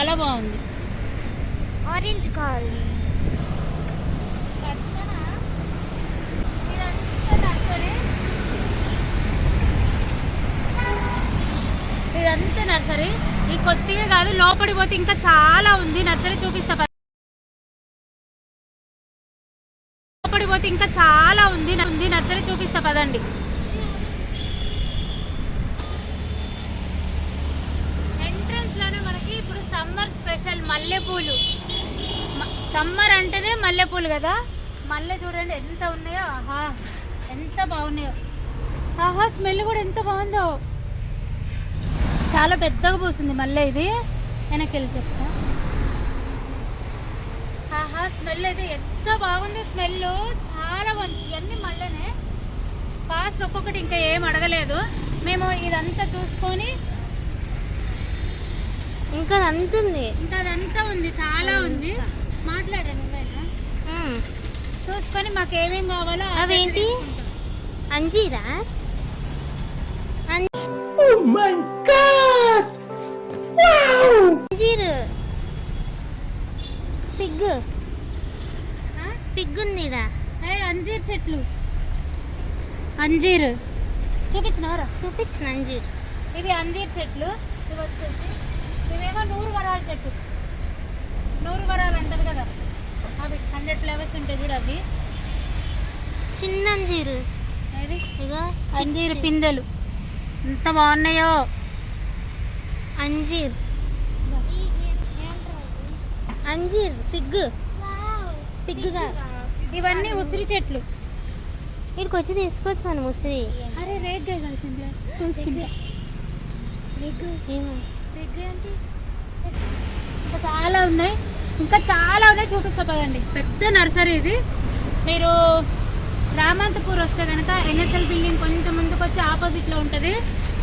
చాలా బాగుంది. ఆరెంజ్ కావాలి ఇదంతా నర్సరీ ఈ కొద్దిగా కాదు లోపలికి పోతే ఇంకా చాలా ఉంది. నర్సరీ చూపిస్తా. లోపలికి పోతే ఇంకా చాలా ఉంది. ఉంది నర్సరీ చూపిస్తా పదండి ఎంట్రన్స్లోనే మనకి ఇప్పుడు సమ్మర్ స్పెషల్ మల్లెపూలు. సమ్మర్ అంటేనే మల్లెపూలు కదా? మల్లె చూడండి ఎంత ఉన్నాయో ఆహా ఎంత బాగున్నాయో. ఆహా స్మెల్ కూడా ఎంత బాగుందో. చాలా పెద్దగా పూస్తుంది మల్లె ఇది. వెనక్కి వెళ్ళి చెప్తా. ఆహా స్మెల్ అయితే ఎంత బాగుంది స్మెల్. చాలా బాగుంది. ఇవన్నీ మల్లెనే. కాస్ట్ ఒక్కొక్కటి ఇంకా ఏం అడగలేదు. మేము ఇదంతా చూసుకొని ఇంకా అంత ఉంది ఇంకా అదంతా ఉంది. చాలా ఉంది మాట్లాడాను చూసుకొని మాకు ఏమేం కావాలో అవేంటి? అంజీరా? అంజీరు. ఫిగ్? ఫిగ్ ఉందిరా ఏ అంజీర్ చెట్లు. అంజీర్. చూపించినారా చూపించిన అంజీర్. ఇవి అంజీర్ చెట్లు. ఇవి వచ్చేసి ఇవేమో నూరు వరాల చెట్టు నూరు వరాలు అంటారు కదా. అవి హండ్రెడ్ ఫ్లేవర్స్ ఉంటాయి చూడు అవి. చిన్న అంజీరు. అంజీర్ పిందెలు. ఎంత బాగున్నాయో. అంజీర్. అంజీర్ ఫిగ్ ఫిగ్గా ఇవన్నీ ఉసిరి చెట్లు. ఇక్కడికి వచ్చి తీసుకోవచ్చు మనం ఉసిరి. అరే రేగ్గా కలిసింది ఏమో. ఇంకా చాలా ఉన్నాయి. ఇంకా చాలా ఉన్నాయి చూపిస్తా పదండి పెద్ద నర్సరీ ఇది. మీరు రామంతపూర్ వస్తే కనుక ఎన్ఎస్ఎల్ బిల్డింగ్ కొంచెం ముందుకు వచ్చి ఆపోజిట్లో ఉంటుంది.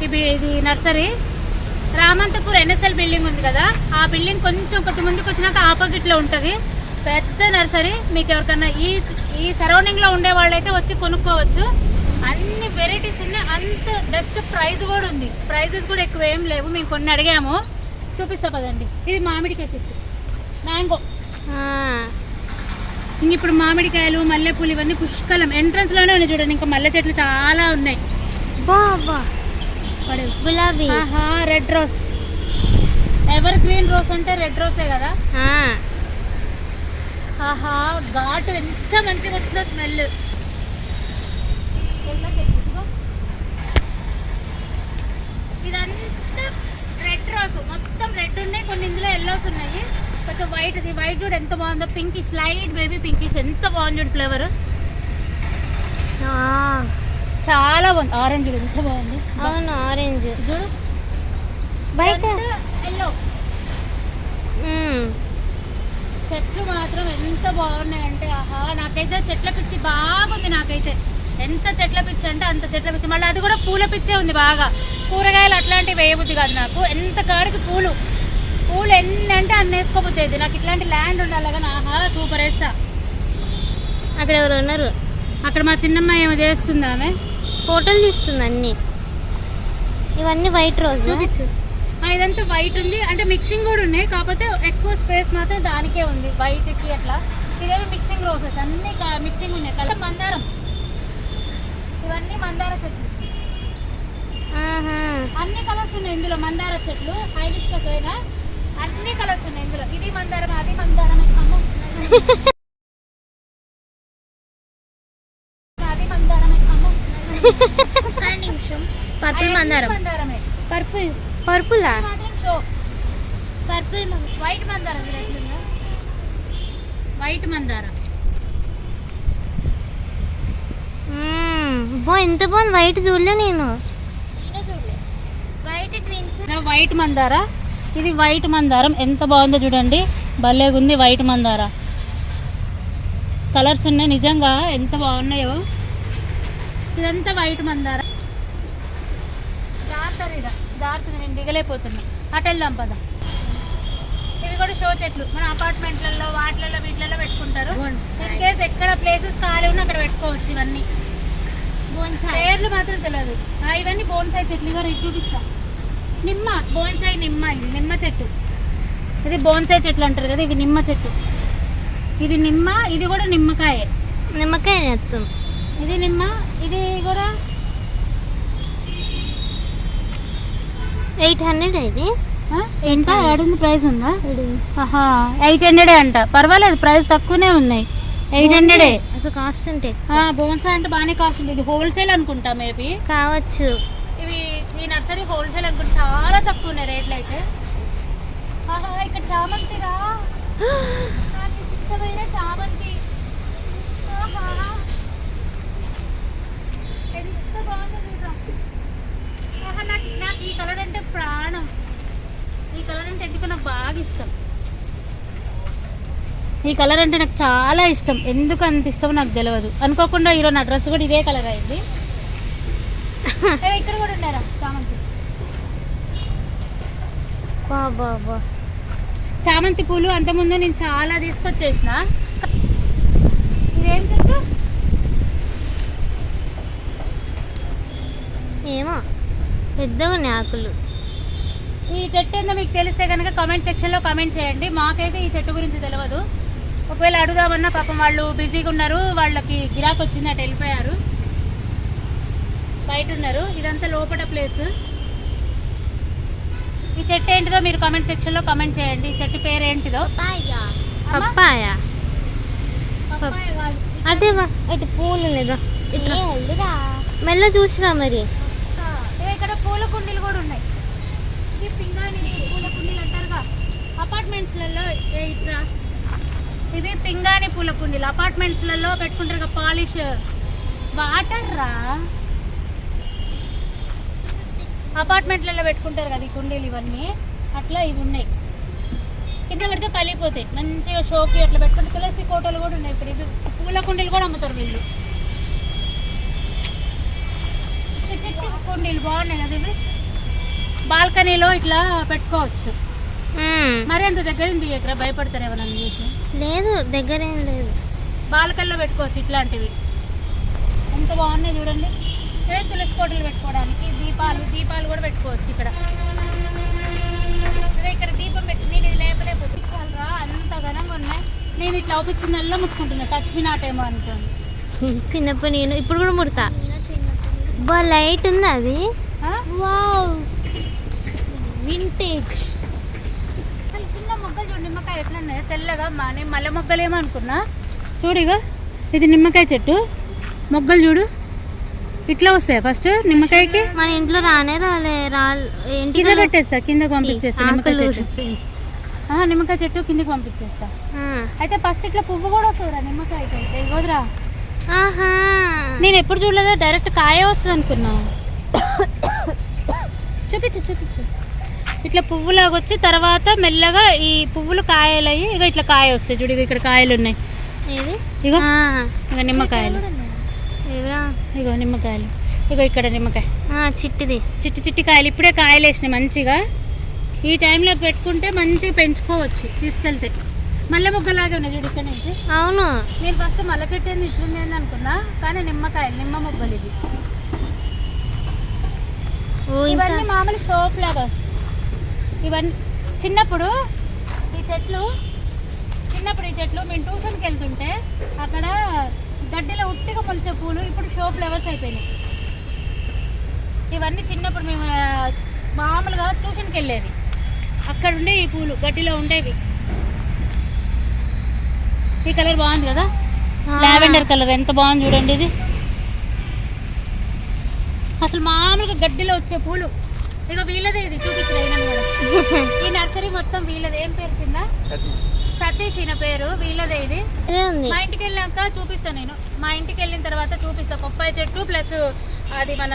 ఇది ఇది నర్సరీ. రామంతపూర్ ఎన్ఎస్ఎల్ బిల్డింగ్ ఉంది కదా ఆ బిల్డింగ్ కొంచెం కొద్ది ముందుకు వచ్చినాక ఆపోజిట్లో ఉంటుంది. పెద్ద నర్సరీ. మీకు ఎవరికన్నా ఈ ఈ సరౌండింగ్లో ఉండే వాళ్ళైతే వచ్చి కొనుక్కోవచ్చు. అన్ని వెరైటీస్ ఉన్నాయి. అంత బెస్ట్ ప్రైస్ కూడా ఉంది. ప్రైజెస్ కూడా ఎక్కువ ఏం లేవు. మేము కొన్ని అడిగాము. చూపిస్తా పదండి. ఇది మామిడికాయ చెట్టు. మ్యాంగో ఇప్పుడు మామిడికాయలు మల్లెపూలు ఇవన్నీ పుష్కలం. ఎంట్రన్స్లోనే ఉన్నాయి చూడండి. ఇంకా మల్లె చెట్లు చాలా ఉన్నాయి. బా బా పడేవి. గులాబీ. ఆహా red rose evergreen rose అంటే రెడ్ రోసే కదా? ఆహా ఘాటు ఎంత మంచిగా వస్తుందో స్మెల్ ఇదంతా రెడ్ రోస్ మొత్తం రెడ్ ఉన్నాయి. కొన్ని ఇందులో ఎల్లోస్ ఉన్నాయి. కొంచెం వైట్ ఇది వైట్ చూడు ఎంత బాగుందో. పింకిష్ లైట్ బేబీ పింకిష్ ఎంత బాగుంది చూడు ఫ్లేవర్ ఆ, చాలా బాగుంది. ఆరెంజ్ ఎంత బాగుంది. అవును ఆరెంజ్ చూడు. బయట. ఎల్లో. చెట్లు మాత్రం ఎంత బాగున్నాయంటే ఆహా నాకైతే చెట్ల పిచ్చి బాగుంది నాకైతే. ఎంత చెట్ల పిచ్చి అంటే అంత చెట్ల పిచ్చి. మళ్ళీ అది కూడా పూల పిచ్చే ఉంది బాగా. కూరగాయలు అట్లాంటివి వేయబుద్ది కాదు నాకు. ఎంత కాడికి పూలు. పూలు ఎన్ని అంటే అన్ని వేసుకోబుద్ది నాకు ఇట్లాంటి ల్యాండ్ ఉండాలి కానీ ఆహా సూపర్ వేస్తా. అక్కడ ఎవరు ఉన్నారు? అక్కడ మా చిన్నమ్మ ఏమో చేస్తుంది ఆమె. ఫోటోలు తీస్తుంది అన్ని. ఇవన్నీ వైట్ రోజు చూపించు. ఇదంతా వైట్ ఉంది. అంటే మిక్సింగ్ కూడా ఉన్నాయి. కాకపోతే ఎక్కువ స్పేస్ మాత్రం దానికే ఉంది. వైట్కి అట్లా. ఇదేమో మిక్సింగ్ రోసెస్ అన్ని మిక్సింగ్ ఉన్నాయి. కదా మందారం ఇవన్నీ మందార చెట్లు. అన్ని కలర్స్ ఉన్నాయి ఇందులో మందార చెట్లు హైబిస్కస్ అయినా. అన్ని కలర్స్ ఉన్నాయి ఇందులో. ఇది మందారం అది మందారం. అది మందారం. నిమిషం. అవన్నీ మందారమే? పర్పుల్. పర్పులా? పర్పుల్ వైట్ మందారం వైట్ మందారం. బా ఎంత బాగుంది వైట్ చూడలే నేను. White twins. వైట్ మందార? ఇది వైట్ మందారం. ఎంత బాగుందో చూడండి. భలేగుంది వైట్ మందార. కలర్స్ ఉన్నాయి నిజంగా. ఎంత బాగున్నాయో. ఇదంతా వైట్ మందార. జాతర జారుతుంది నేను దిగలేకపోతున్నా. అటు వెళ్దాం పద. ఇవి కూడా షో చెట్లు. మన అపార్ట్మెంట్లలో వాటిలలో వీటిలలో పెట్టుకుంటారు. ఇన్ కేస్ ఎక్కడ ప్లేసెస్ ఖాళీ ఉన్నా అక్కడ పెట్టుకోవచ్చు ఇవన్నీ. పేర్లు మాత్రం తెలియదు ఇవన్నీ బోన్సాయి చెట్లు. రేపు చూపిస్తా. నిమ్మ బోన్సాయి నిమ్మ ఇది. నిమ్మ చెట్టు. ఇది బోన్సాయి చెట్లు అంటారు కదా ఇవి నిమ్మ చెట్టు. ఇది నిమ్మ ఇది కూడా నిమ్మకాయే. నిమ్మకాయ నెత్తం. ఇది నిమ్మ ఇది కూడా ఎయిట్ హండ్రెడ్ ఇది? ఎంత? ఏడుంది ప్రైస్ ఉందా? ఎయిట్ హండ్రెడే అంట. పర్వాలేదు ప్రైస్ తక్కువనే ఉన్నాయి. ఎయిట్ హండ్రెడే అసలు కాస్ట్ ఉంటే. బోన్సాయి అంటే బాగానే కాస్ట్ ఉంది. ఇది హోల్సేల్ అనుకుంటా మేబీ కావచ్చు. ఇవి ఈ నర్సరీ హోల్సేల్ అనుకుంటే. చాలా తక్కువ ఉన్నాయి రేట్లు అయితే. ఆహా ఇక్కడ చామంతి రా. నాకు ఇష్టమైన చామంతి. ఆహా. ఎంత బాగుందో నాకు నాకు ఈ కలర్ అంటే ప్రాణం. ఈ కలర్ అంటే ఎందుకు నాకు బాగా ఇష్టం. ఈ కలర్ అంటే నాకు చాలా ఇష్టం. ఎందుకు అంత ఇష్టం నాకు తెలియదు అనుకోకుండా ఈరోజు నా డ్రెస్ కూడా ఇదే కలర్ అయింది. ఇక్కడ కూడా ఉన్నారా? చామంతి. బాబా బా చామంతి పూలు అంతకుముందు నేను చాలా తీసుకొచ్చేసిన. ఇదేం చెట్టు? ఏమో పెద్దగా ఉన్నాయి ఆకులు. ఈ చెట్టు ఏందో మీకు తెలిస్తే కనుక కామెంట్ సెక్షన్లో కామెంట్ చేయండి. మాకైతే ఈ చెట్టు గురించి తెలియదు ఒకవేళ అడుగుదామన్నా పాపం వాళ్ళు బిజీగా ఉన్నారు వాళ్ళకి గిరాక్ వచ్చింది అటు వెళ్ళిపోయారు. బయట ఉన్నారు. ఇదంతా లోపల ప్లేస్. ఈ చెట్టు ఏంటిదో మీరు కామెంట్ సెక్షన్లో కామెంట్ చేయండి. ఈ చెట్టు పేరు ఏంటిదో? పప్పాయ. అదే ఇటు పూలు లేదా? ఇట్లా. మెల్ల చూసిరా మరి. ఇక్కడ పూల కుండీలు కూడా ఉన్నాయి. ఇది పింగాణి పూల కుండీలు అంటారుగా. అపార్ట్మెంట్స్లలో ఏ ఇట్రా ఇవి పింగాణి పూల కుండీలు. అపార్ట్మెంట్స్లలో పెట్టుకుంటారు కదా పాలిష్ వాటర్ రా? అపార్ట్మెంట్లలో పెట్టుకుంటారు కదా ఈ కుండీలు ఇవన్నీ. అట్లా ఇవి ఉన్నాయి. కింద పెడితే పలిపోతాయి మంచిగా షోకి అట్లా పెట్టుకుంటే తులసి కోటలు కూడా ఉన్నాయి ఇప్పుడు. ఇవి పూల కుండీలు కూడా అమ్ముతారు వీళ్ళు. చెట్టు కుండీలు బాగున్నాయి కదా ఇవి. బాల్కనీలో ఇట్లా పెట్టుకోవచ్చు. మరి అంత దగ్గర ఉంది ఇక్కడ భయపడతారు నన్ను చూసి? లేదు దగ్గర ఏం లేదు. బాల్కల్లో పెట్టుకోవచ్చు ఇట్లాంటివి. ఎంత బాగున్నాయి చూడండి. ఏ తులసి కోటలు పెట్టుకోవడానికి దీపాలు దీపాలు కూడా పెట్టుకోవచ్చు ఇక్కడ. ఇక్కడ దీపం పెట్టి నేను ఇది లేపలేకపోతే రా అంత ఘనంగా ఉన్నాయి. నేను ఇట్లా అవుపించిందల్లా ముట్టుకుంటున్నా. టచ్ మీ నాటేమో అనుకోండి చిన్నప్పుడు నేను ఇప్పుడు కూడా ముడతా. బా లైట్ ఉంది అది. వావ్. వింటేజ్ చూడు నిమ్మకాయ ఎట్లా ఉన్నాయో తెల్లగా మా నేను మల్లె మొగ్గలేమో అనుకున్నా చూడిగా ఇది నిమ్మకాయ చెట్టు. మొగ్గలు చూడు. ఇట్లా వస్తాయి ఫస్ట్ నిమ్మకాయకి? మన ఇంట్లో రానే రాలే కింద పెట్టేస్తా కిందకి పంపించేస్తా నిమ్మకాయ చెట్టు. నిమ్మకాయ చెట్టు కిందకి పంపించేస్తా. అయితే ఫస్ట్ ఇట్లా పువ్వు కూడా వస్తుందిరా నిమ్మకాయకి అయితే ఆహా. నేను ఎప్పుడు చూడలేదు డైరెక్ట్ కాయ వస్తుంది అనుకున్నా చూపించు చూపించు. ఇట్లా పువ్వులాగా వచ్చి తర్వాత మెల్లగా ఈ పువ్వులు కాయలు అయ్యి ఇక ఇట్లా కాయ వస్తాయి చూడు ఇక్కడ కాయలు ఉన్నాయి. ఇగో. ఇక నిమ్మకాయలు. ఇగో నిమ్మకాయలు. ఇగో ఇక్కడ నిమ్మకాయ. చిట్టిది. చిట్టి చిట్టి కాయలు. ఇప్పుడే కాయలు వేసినాయి మంచిగా. ఈ టైంలో పెట్టుకుంటే మంచిగా పెంచుకోవచ్చు తీసుకెళ్తే. మల్లె మొగ్గలాగే ఉన్నాయి చూడు ఇక్కడ నుంచి. అవును. నేను ఫస్ట్ మల్ల చెట్టు ఏంది ఇట్లుంది ఏంది అనుకున్నా కానీ నిమ్మకాయలు నిమ్మ మొగ్గలు ఇవి. ఇవన్నీ మామూలు షో ఫ్లవర్స్ ఇవన్నీ చిన్నప్పుడు ఈ చెట్లు చిన్నప్పుడు ఈ చెట్లు మేము ట్యూషన్కి వెళ్తుంటే అక్కడ గడ్డిలో ఉట్టిగా మొలిచే పూలు ఇప్పుడు షో ఫ్లవర్స్ అయిపోయినాయి. ఇవన్నీ చిన్నప్పుడు మేము మామూలుగా ట్యూషన్కి వెళ్ళేది. అక్కడ ఉండే ఈ పూలు గడ్డిలో ఉండేవి. ఈ కలర్ బాగుంది కదా. లావెండర్ కలర్ ఎంత బాగుంది చూడండి ఇది. అసలు మామూలుగా గడ్డిలో వచ్చే పూలు. ఇక వీళ్ళదే ఇది చూపించిన ఈ నర్సరీ మొత్తం వీళ్ళది ఏం పేరు కింద? సతీష్. ఈయన పేరు వీళ్ళదే ఇది. మా ఇంటికి వెళ్ళాక చూపిస్తాను నేను. మా ఇంటికి వెళ్ళిన తర్వాత చూపిస్తా. పప్పాయి చెట్టు ప్లస్ అది మన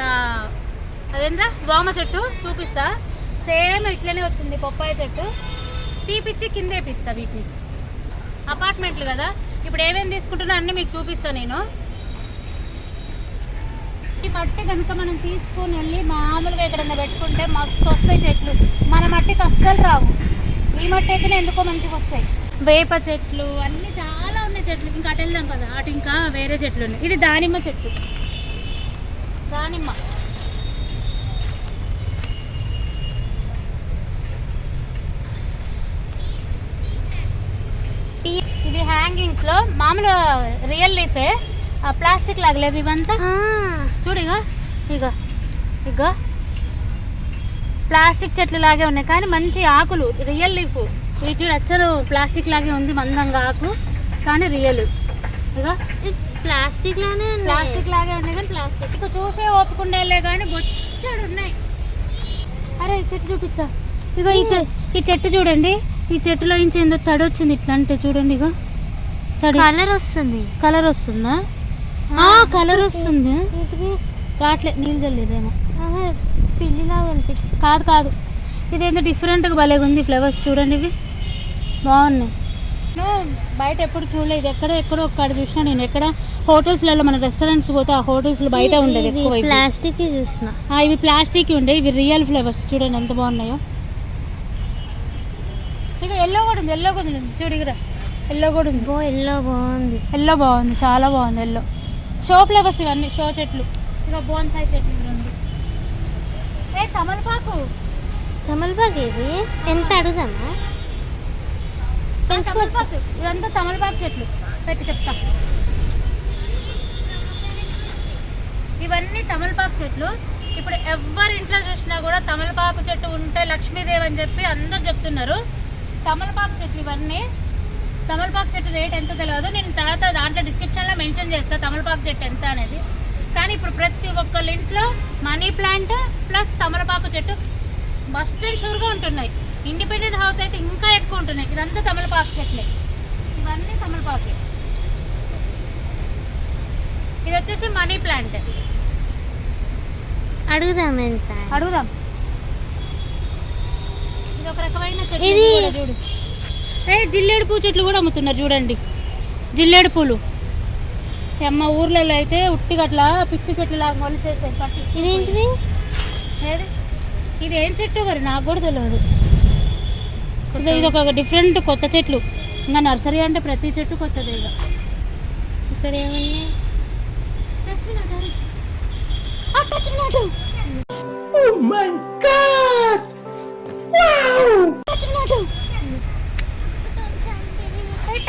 అదేంద్రా? వామ చెట్టు చూపిస్తా. సేమ్ ఇట్లనే వచ్చింది పప్పాయి చెట్టు. తీపిచ్చి కింద వేపిస్తా వీటిని. అపార్ట్మెంట్లు కదా. ఇప్పుడు ఏమేమి తీసుకుంటున్నా అన్నీ మీకు చూపిస్తా నేను. ఈ మట్టి కనుక మనం తీసుకొని వెళ్ళి మామూలుగా ఎక్కడన్నా పెట్టుకుంటే మస్తు వస్తాయి చెట్లు. మన మట్టికి అస్సలు రావు. ఈ మట్టి అయితేనే ఎందుకో మంచిగా వస్తాయి. వేప చెట్లు అన్నీ చాలా ఉన్నాయి చెట్లు. ఇంకా అటు వెళ్దాం కదా. అటు ఇంకా వేరే చెట్లు ఉన్నాయి. ఇది దానిమ్మ చెట్టు. దానిమ్మ. ఇది హ్యాంగింగ్స్లో మామూలు రియల్ లీఫే. ప్లాస్టిక్ లాగలేవు ఇవంతా? ఆ, చూడు ఇగో ఇగో ఇగో. ప్లాస్టిక్ చెట్లు లాగే ఉన్నాయి కానీ మంచి ఆకులు రియల్ లీఫ్. ఇది చూడు అచ్చలు ప్లాస్టిక్ లాగే ఉంది మందంగా ఆకు కానీ రియల్. ఇగో. ఇది ప్లాస్టిక్ లానే. ప్లాస్టిక్ లాగే ఉన్నాయి కానీ ప్లాస్టిక్. ఇక చూసే ఓపుకుండేలే కానీ బొచ్చడు ఉన్నాయి. అరే ఈ చెట్టు చూపించా. ఇగో ఈ చె ఈ చెట్టు చూడండి. ఈ చెట్టులో నుంచి ఏందో తడి వచ్చింది ఇట్లా అంటే చూడండి ఇగో. తడి. కలర్ వస్తుంది. కలర్ వస్తుందా? ఆ కలర్ వస్తుంది. రాట్లే నీళ్ళు చల్లేదేమో ఆహా, పిల్లిలాగా అనిపించింది. కాదు కాదు. ఇదేందో డిఫరెంట్గా భలేగా ఉంది ఫ్లవర్స్ చూడండి ఇవి. బాగున్నాయి. నేను బయట ఎప్పుడు చూడలేదు. ఎక్కడ ఎక్కడో ఒక్కడ చూసినా నేను. ఎక్కడ హోటల్స్లలో మన రెస్టారెంట్స్ పోతే ఆ హోటల్స్లో బయట ఉండేది ఎక్కువ. ప్లాస్టిక్ చూసిన. ఇవి ప్లాస్టిక్ ఉండే. ఇవి రియల్ ఫ్లవర్స్ చూడండి ఎంత బాగున్నాయో. ఇక ఎల్లో కూడా ఉంది. ఎల్లో కూడా ఉంది. చూడు ఇక్కడ ఎల్లో కూడా ఉంది. ఎల్లో బాగుంది. ఎల్లో బాగుంది. చాలా బాగుంది ఎల్లో షో ఫ్లవర్స్ ఇవన్నీ షో చెట్లు. ఇక బోన్సాయి చెట్లు రెండు. ఏ తమలపాకు. తమలపాకు ఇది ఎంత అడుగుదామా? పెంచుకోవచ్చు. తమలపాకు ఇదంతా తమలపాకు చెట్లు. పెట్టి చెప్తా. ఇవన్నీ తమలపాకు చెట్లు. ఇప్పుడు ఎవరి ఇంట్లో చూసినా కూడా తమలపాకు చెట్టు ఉంటే లక్ష్మీదేవి అని చెప్పి అందరు చెప్తున్నారు. తమలపాకు చెట్లు ఇవన్నీ తమలపాకు చెట్టు రేట్ ఎంత తెలియదు నేను తర్వాత దాంట్లో డిస్క్రిప్షన్లో మెన్షన్ చేస్తా తమలపాకు చెట్టు ఎంత అనేది. కానీ ఇప్పుడు ప్రతి ఒక్కళ్ళ ఇంట్లో మనీ ప్లాంట్ ప్లస్ తమలపాకు చెట్టు మస్ట్ అండ్ షూర్గా ఉంటున్నాయి. ఇండిపెండెంట్ హౌస్ అయితే ఇంకా ఎక్కువ ఉంటున్నాయి. ఇదంతా తమలపాకు చెట్లే. ఇవన్నీ తమలపాకే. ఇది వచ్చేసి మనీ ప్లాంట్ అడుగుదాం ఎంత? అడుగుదాం. ఇది ఒక రకమైన చెట్టు చూడు. ఏ జిల్లేడు పూ చెట్లు కూడా అమ్ముతున్నారు చూడండి. జిల్లేడు పూలు అమ్మ ఊర్లలో అయితే ఉట్టిగా అట్లా పిచ్చి చెట్లు లాగా మొలిచేసాయి పట్టి ఇదేంటిది? ఏది? ఇది ఏం చెట్టు మరి? నాకు కూడా తెలియదు ఇది ఇది ఒక డిఫరెంట్ కొత్త చెట్లు. ఇంకా నర్సరీ అంటే ప్రతి చెట్టు కొత్తదే ఇక. ఇక్కడ ఏమన్నా. ఆ,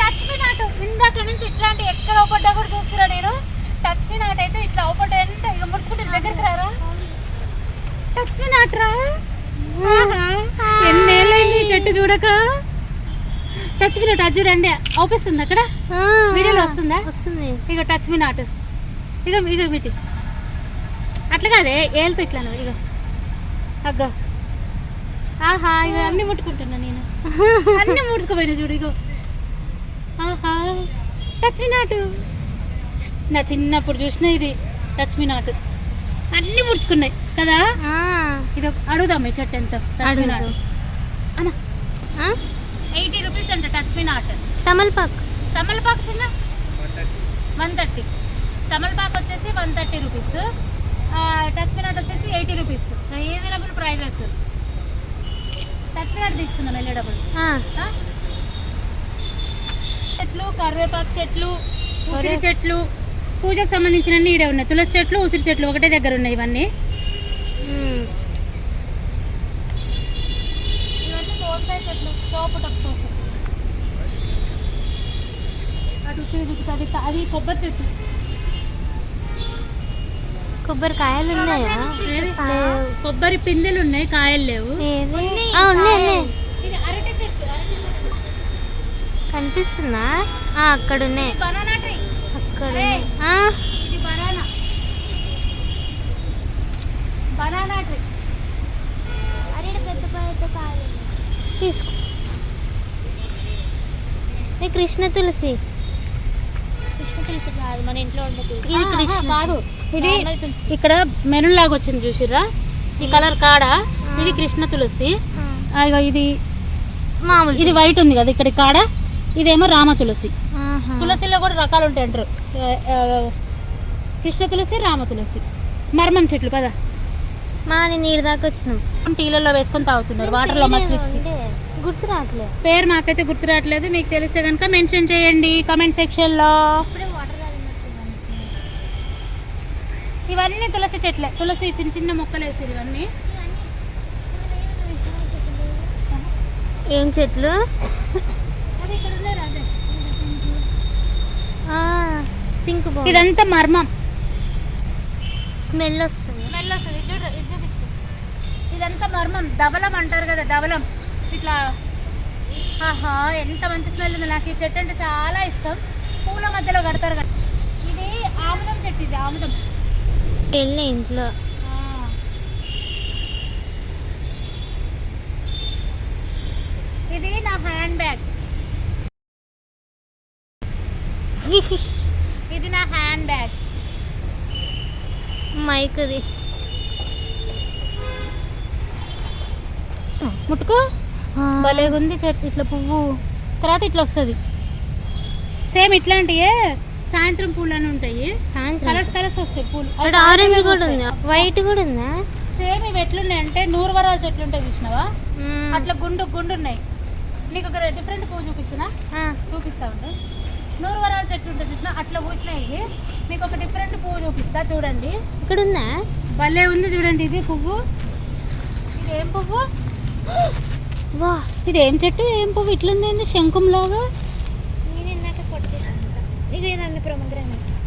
టచ్ మీ నాట్. ఇందాక నుంచి ఇట్లాంటి ఎక్కడ ఒకటా కూడా చూస్తున్నా నేను. టచ్ మీ నాట్ అయితే ఇట్లా ఒకటి అంటే ఇక ముడుచుకుంటే దగ్గరికి రారా? టచ్ మీ నాట్ రా. ఎన్నేళ్ళైంది చెట్టు చూడక? టచ్ మీ నాట్ అది చూడండి అవుపిస్తుంది అక్కడ? వీడియోలో వస్తుందా? వస్తుంది. ఇక టచ్ మీ నాట్ ఇక ఇక మిటి అట్లా కాదే ఏళ్ళతో ఇట్లా ఇక అగ్గ. ఆహా ఇక అన్ని ముట్టుకుంటున్నా నేను. అన్ని ముడుచుకుపోయినా చూడు ఇగో. ఆహా టచ్ మీ నాటు నా చిన్నప్పుడు చూసిన ఇది టచ్ మీ నాటు అన్ని ముడుచుకున్నాయి కదా? ఆ, ఇది అడుగుదాం ఈ చెట్టు ఎంత? Touch me not. అన్న? ఎయిటీ రూపీస్ అంట టచ్ మీ నాట్ తమలపాకు. తమలపాకు చిన్న? One thirty. తమలపాకు వచ్చేసి one thirty rupees. Touch me not వచ్చేసి eighty rupees. Reasonable prices. Touch me not తీసుకుందాం వెళ్ళేటప్పుడు. కరివేపాకు చెట్లు ఉసిరి చెట్లు పూజకు సంబంధించినన్ని ఈడే ఉన్నాయి. తులసి చెట్లు ఉసిరి చెట్లు ఒకటే దగ్గర ఉన్నాయి ఇవన్నీ. అది అది కొబ్బరి చెట్టు. కొబ్బరికాయలు ఉన్నాయా? లేవు. కొబ్బరి పిందెలు ఉన్నాయి కాయలు లేవు. ఉన్నాయి ఉన్నాయి. కనిపిస్తుందా? అక్కడ ఉన్నాయి తీసుకో. కృష్ణ తులసి. కృష్ణ తులసి కాదు మన ఇంట్లో ఉండే తులసి. ఇది కృష్ణ. కాదు. ఇది. ఇక్కడ మెరూన్ లాగా వచ్చింది చూసిర్రా? ఈ కలర్ కాడ? ఇది కృష్ణ తులసి. ఇది మామూలు ఇది వైట్ ఉంది కదా ఇక్కడ కాడ? ఇదేమో రామ తులసి. తులసిలో కూడా రకాలు ఉంటాయి అంటారు. కృష్ణ తులసి రామ తులసి. మర్మం చెట్లు పద మా నేను నీరు దాకా వచ్చినాం. టీలలో వేసుకొని తాగుతున్నారు వాటర్లో మసిలిచ్చి. గుర్తు రావట్లేదు. పేరు మాకైతే గుర్తు రావట్లేదు మీకు తెలిస్తే కనుక మెన్షన్ చేయండి కమెంట్ సెక్షన్లో. ఇవన్నీ తులసి చెట్లే తులసి చిన్న చిన్న మొక్కలు వేసారు ఇవన్నీ. ఏం చెట్లు అది ఇక్కడ ఉన్నాయి రా, అదే. పింక్ బో ఇదంతా మర్మం. స్మెల్ వస్తుంది. స్మెల్ వస్తుంది. చూడు ఇదంతా మర్మం. డబలం అంటారు కదా డబలం ఇట్లా ఆహా ఎంత మంచి స్మెల్ ఉంది. నాకు ఈ చెట్టు అంటే చాలా ఇష్టం. పూల మధ్యలో కడతారు కదా. ఇది ఆముదం చెట్టు ఇది ఆముదం. వెళ్ళి ఇంట్లో. ఇది నా హ్యాండ్ బ్యాగ్. ఇది నా హ్యాండ్ బ్యాగ్. మైక్ది. ముట్టుకో. భలే ఉంది చెట్టు ఇట్లా పువ్వు. తర్వాత ఇట్లా వస్తుంది. సేమ్ ఇట్లాంటివే సాయంత్రం పూలు అని ఉంటాయి కలర్స్ కలర్స్ వస్తాయి పూలు. ఆరెంజ్ కూడా ఉంది. వైట్ కూడా ఉందా? సేమ్ ఇవి ఎట్లున్నాయి అంటే నూరువరాల చెట్లు ఉంటాయి చూసినావా. అట్లా గుండు గుండు ఉన్నాయి. నీకు ఒక డిఫరెంట్ పువ్వు చూపించిన? చూపిస్తా ఉండు నూరువరాల చెట్లు ఉంటాయి చూసిన అట్లా పూసినాయి మీకు ఒక డిఫరెంట్ పువ్వు చూపిస్తా చూడండి. ఇక్కడ ఉందా భలే ఉంది చూడండి ఇది పువ్వు. ఇది ఏం పువ్వు? వా ఇది ఏం చెట్టు? ఏం పువ్వు? ఇట్లుంది ఏంది? శంఖంలాగా?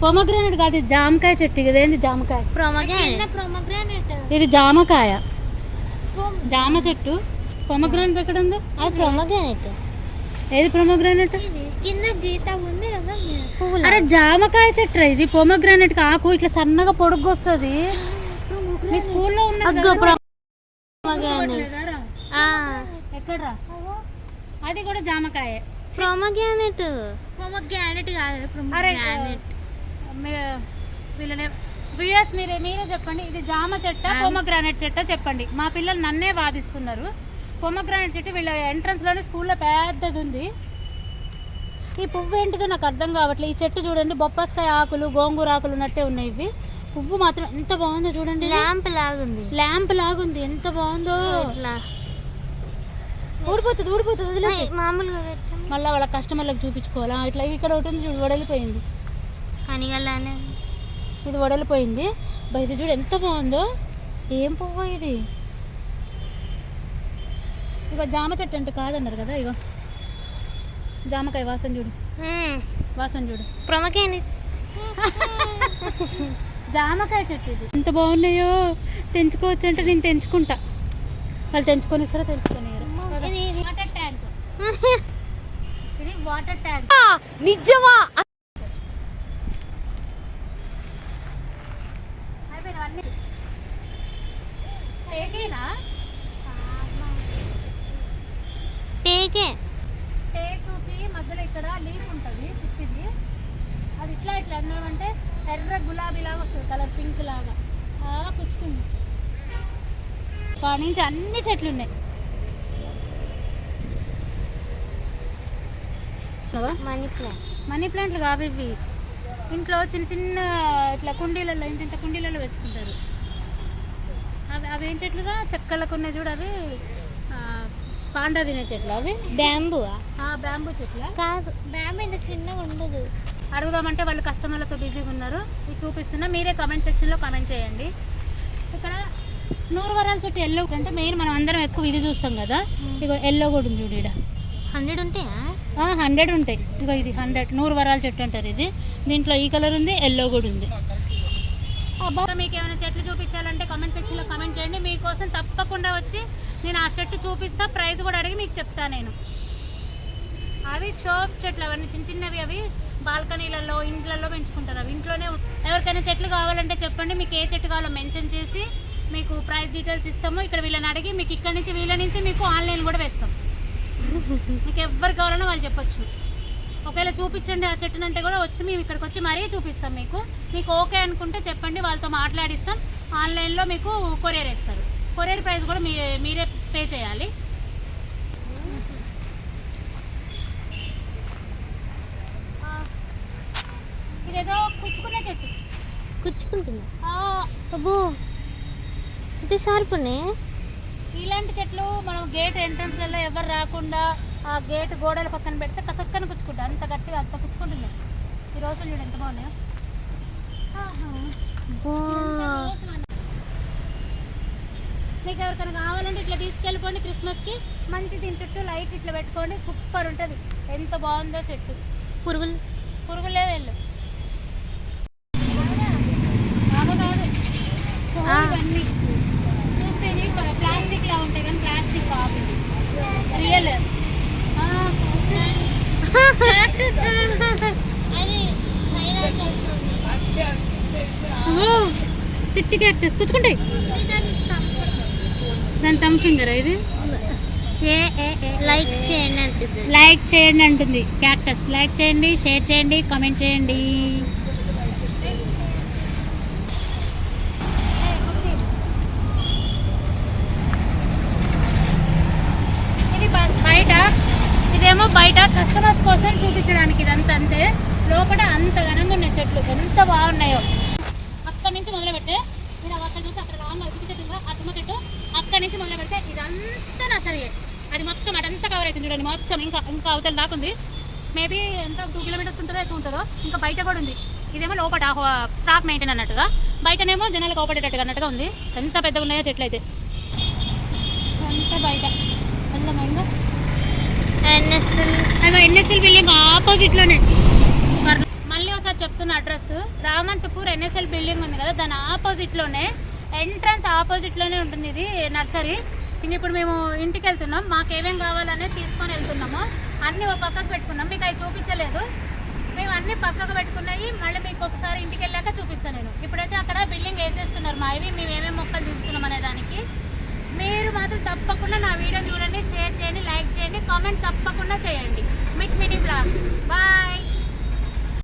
పొమగ్రానెట్ కాదు ఇది జామకాయ చెట్టు. ఇది ఏంది జామకాయ? ఇది జామకాయ. జామ చెట్టు. పొమగ్రానెట్ ఎక్కడ ఉంది అది. ప్రొమగ్రానెట్ ఏది పొమగ్రానెట్ కింద గీత ఉంది అరే జామకాయ చెట్టు ఇది. పొమగ్రానెట్ ఆకు ఇట్లా సన్నగా పొడుగు వస్తుంది మీ స్కూల్లో? ఎక్కడ్రా? అది కూడా జామకాయ. ప్రొమగ్రానెట్ ప్రొమగ్రానెట్ కాదు మీ- వీళ్ళనే వ్యూయర్స్ మీరే మీరే చెప్పండి. ఇది జామ చెట్ట పొమగ్రానెట్ చెట్ట చెప్పండి. మా పిల్లలు నన్నే వాదిస్తున్నారు. పొమగ్రానెట్ చెట్టు వీళ్ళ ఎంట్రన్స్లోనే స్కూల్లో పెద్దది ఉంది. ఈ పువ్వు ఏంటిదో నాకు అర్థం కావట్లేదు. ఈ చెట్టు చూడండి బొప్పాస్కాయ ఆకులు గోంగూర ఆకులు ఉన్నట్టే ఉన్నాయి ఇవి. పువ్వు మాత్రం ఎంత బాగుందో చూడండి ల్యాంప్ లాగుంది. ల్యాంప్ లాగుంది. ఎంత బాగుందో. ఇట్లా ఊడిపోతుంది ఊడిపోతుంది వదిలేసి మామూలుగా మళ్ళీ వాళ్ళ కస్టమర్లకు చూపించుకోవాలా? ఇట్లా ఇక్కడ ఒకటి ఉంది చూడు వడలిపోయింది. ఇది వడలిపోయింది. బా ఇది చూడు ఎంత బాగుందో. ఏం పువ్వు ఇది? ఇగో జామ చెట్టు అంటే కాదన్నారు కదా ఇగో. జామకాయ వాసన చూడు. వాసన చూడు. ప్రొమగ్రానెట్ జామకాయ చెట్టు ఇది. ఎంత బాగున్నాయో. తెంచుకోవచ్చు అంటే నేను తెంచుకుంటా. వాళ్ళు తెంచుకొని ఇస్తారా తెంచుకొని వాటర్ ట్యాంక్. ఇది వాటర్ ట్యాంక్. నిజమా అయిపోయినాయి అన్నీ టేకేనా టేకే టేకుకి మధ్యలో ఇక్కడ లీఫ్ ఉంటుంది చిప్పిది. అది ఇట్లా ఇట్లా అన్నామంటే ఎర్ర గులాబీ లాగా వస్తుంది కలర్ పింక్ లాగా. ఆ పుచ్చుకుంది. కానీ నుంచి అన్ని చెట్లు ఉన్నాయి. Money plant. మనీ ప్లాంట్లు కావు ఇవి. ఇంట్లో చిన్న చిన్న ఇట్లా కుండీలలో ఇంత ఇంత కుండీలలో పెట్టుకుంటారు. అవి అవి ఏం చెట్లుగా చెక్కలకు ఉన్నాయి చూడు అవి. పాండా తినే చెట్లు అవి? బ్యాంబూ ఆ బ్యాంబూ చెట్ల? కాదు. బ్యాంబూ ఇంత చిన్నగా ఉండదు. అడుగుదామంటే వాళ్ళు కస్టమర్లతో బిజీగా ఉన్నారు. ఇది చూపిస్తున్నా. మీరే కామెంట్ సెక్షన్లో కామెంట్ చేయండి. ఇక్కడ నూరు వరాల చెట్టు ఎల్లో అంటే మెయిన్ మనం అందరం ఎక్కువ ఇది చూస్తాం కదా. ఇగో ఎల్లో కూడా ఉంది చూడు హండ్రెడ్ ఉంటాయా? హండ్రెడ్ ఉంటాయి. ఇగో ఇది హండ్రెడ్. నూరు వరాల చెట్టు అంటారు ఇది. దీంట్లో ఈ కలర్ ఉంది ఎల్లో కూడా ఉంది. మీకు ఏమైనా చెట్లు చూపించాలంటే కామెంట్ సెక్షన్లో కామెంట్ చేయండి. మీకోసం తప్పకుండా వచ్చి నేను ఆ చెట్టు చూపిస్తా ప్రైస్ కూడా అడిగి మీకు చెప్తా నేను. అవి షోప్ చెట్లు అవన్నీ చిన్న చిన్నవి అవి బాల్కనీలలో ఇంట్లలో పెంచుకుంటారు అవి. ఇంట్లోనే ఎవరికైనా చెట్లు కావాలంటే చెప్పండి మీకు ఏ చెట్టు కావాలో మెన్షన్ చేసి మీకు ప్రైస్ డీటెయిల్స్ ఇస్తాము. ఇక్కడ వీళ్ళని అడిగి మీకు ఇక్కడ నుంచి వీళ్ళ నుంచి మీకు ఆన్లైన్ కూడా వేస్తాం. మీకు ఎవరు కావాలన్నా వాళ్ళు చెప్పొచ్చు. ఒకవేళ చూపించండి ఆ చెట్టును అంటే కూడా వచ్చి మేము ఇక్కడికి వచ్చి మరీ చూపిస్తాం మీకు. మీకు ఓకే అనుకుంటే చెప్పండి వాళ్ళతో మాట్లాడిస్తాం. ఆన్లైన్లో మీకు కొరియర్ వేస్తారు. కొరియర్ ప్రైస్ కూడా మీ మీరే పే చేయాలి. ఇదేదో పుచ్చుకునే చెట్టు. కుచ్చుకుంటుందా? అబ్బో. షార్పునే ఇలాంటి చెట్లు మనం గేట్ ఎంట్రన్స్లలో ఎవరు రాకుండా ఆ గేట్ గోడల పక్కన పెడితే కసక్కన పుచ్చుకుంటాయి అంత గట్టిగా అంత పుచ్చుకుంటున్నాయి ఈ రోజులు చూడు ఎంత బాగున్నాయో. మీకు ఎవరికైనా కావాలంటే ఇట్లా తీసుకెళ్ళిపోండి క్రిస్మస్కి. మంచి దీని చుట్టూ లైట్ ఇట్లా పెట్టుకోండి సూపర్ ఉంటుంది. ఎంత బాగుందో చెట్టు. పురుగులు పురుగులే వెళ్ళు. ఇవన్నీ. చూస్తే ఇది ప- ప్లాస్టిక్ లా ఉంటాయి కానీ ప్లాస్టిక్ కాదు ఇది రియల్. చిట్టి క్యాక్టస్. కూర్చుకుంటాయి తమ్ ఫింగర్ ఇది? ఏ ఏ ఏ లైక్ చేయండి అంటుంది. లైక్ చేయండి అంటుంది. క్యాక్టస్ లైక్ చేయండి షేర్ చేయండి కామెంట్ చేయండి. ఇది బయట ఇదేమో బయట కస్టమర్స్ కోసం చూపించడానికి ఇదంతా అంతే. లోపల అంత ఘనంగా ఉన్నాయి చెట్లు. ఎంత బాగున్నాయో. అక్కడి నుంచి మొదలు పెడితే మీరు అక్కడ చూస్తే అక్కడ రాంగ్ తుమ్మ చెట్టు ఉందా? ఆ తుమ్మ చెట్టు? అక్కడి నుంచి మొదలు పెడితే ఇదంతా నర్సరీయే అది మొత్తం అదంతా కవర్ అవుతుంది చూడండి మొత్తం ఇంకా ఇంకా అవతల దాకా ఉంది. మేబీ ఎంత టూ కిలోమీటర్స్ ఉంటుందో ఎక్కువ ఉంటుందో ఇంకా బయట కూడా ఉంది. ఇదేమో లోపల స్టాక్ మెయింటైన్ అన్నట్టుగా. బయటనేమో జనాలకు అవపడేటట్టుగా అన్నట్టుగా ఉంది. ఎంత పెద్దగా ఉన్నాయో చెట్లు అయితే. అంతా బయట. ఎన్ఎస్ఎల్. అదో ఎన్ఎస్ఎల్ బిల్డింగ్ ఆపోజిట్లోనే. మళ్ళీ ఒకసారి చెప్తున్న అడ్రస్. రామంతపూర్ ఎన్ఎస్ఎల్ బిల్డింగ్ ఉంది కదా దాని ఆపోజిట్లోనే ఎంట్రన్స్ ఆపోజిట్లోనే ఉంటుంది ఇది నర్సరీ. ఇంక ఇప్పుడు మేము ఇంటికి వెళ్తున్నాం మాకు ఏమేమి కావాలనేది తీసుకొని వెళ్తున్నాము. అన్నీ ఒక పక్కకు పెట్టుకున్నాం. మీకు అవి చూపించలేదు. మేము అన్ని పక్కకు పెట్టుకున్నాయి. మళ్ళీ మీకు ఒకసారి ఇంటికి వెళ్ళాక చూపిస్తాను నేను. ఇప్పుడైతే అక్కడ బిల్డింగ్ వేసేస్తున్నారు మా ఇవి. మేము ఏమేమి మొక్కలు తీసుకున్నాం అనే దానికి. మీరు మాత్రం తప్పకుండా నా వీడియో చూడండి షేర్ చేయండి లైక్ చేయండి కామెంట్ తప్పకుండా చేయండి.